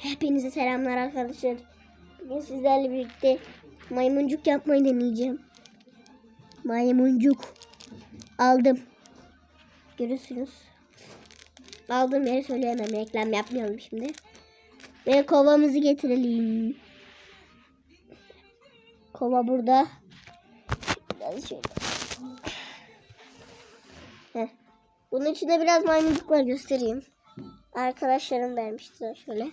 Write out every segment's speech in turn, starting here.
Hepinize selamlar arkadaşlar. Bugün sizlerle birlikte maymuncuk yapmayı deneyeceğim. Maymuncuk. Aldım. Görürsünüz. Aldığım yeri söyleyemem. Reklam yapmayalım şimdi. Ve kovamızı getirelim. Kova burada. Biraz şöyle. Heh. Bunun içinde biraz maymuncuk var göstereyim. Arkadaşlarım vermiştiler şöyle.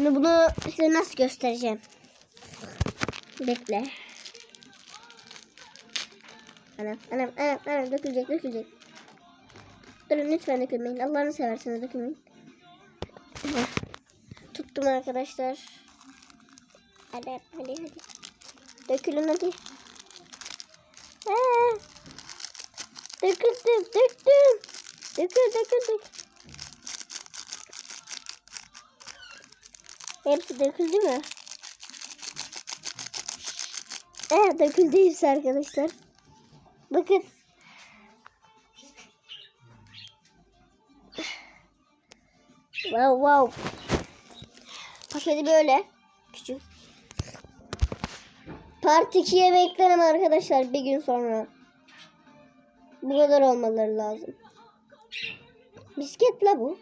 Şimdi bunu size nasıl göstereceğim? Bekle. Anam anam anam anam dökülecek dökülecek. Durun lütfen dökülmeyin. Allah'ını severseniz dökülmeyin. Tuttum arkadaşlar. Hadi hadi hadi. Dökülün hadi. Aa, döküldüm döktüm. Dökül dökül dökül. Hepsi döküldü mü? Evet döküldü hepsi arkadaşlar. Bakın. Wow wow. Paketi böyle. Küçük. Part 2'ye beklerim arkadaşlar bir gün sonra. Bu kadar olmaları lazım. Bisiklet bu.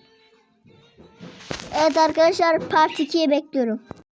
Evet arkadaşlar part 2'ye bekliyorum.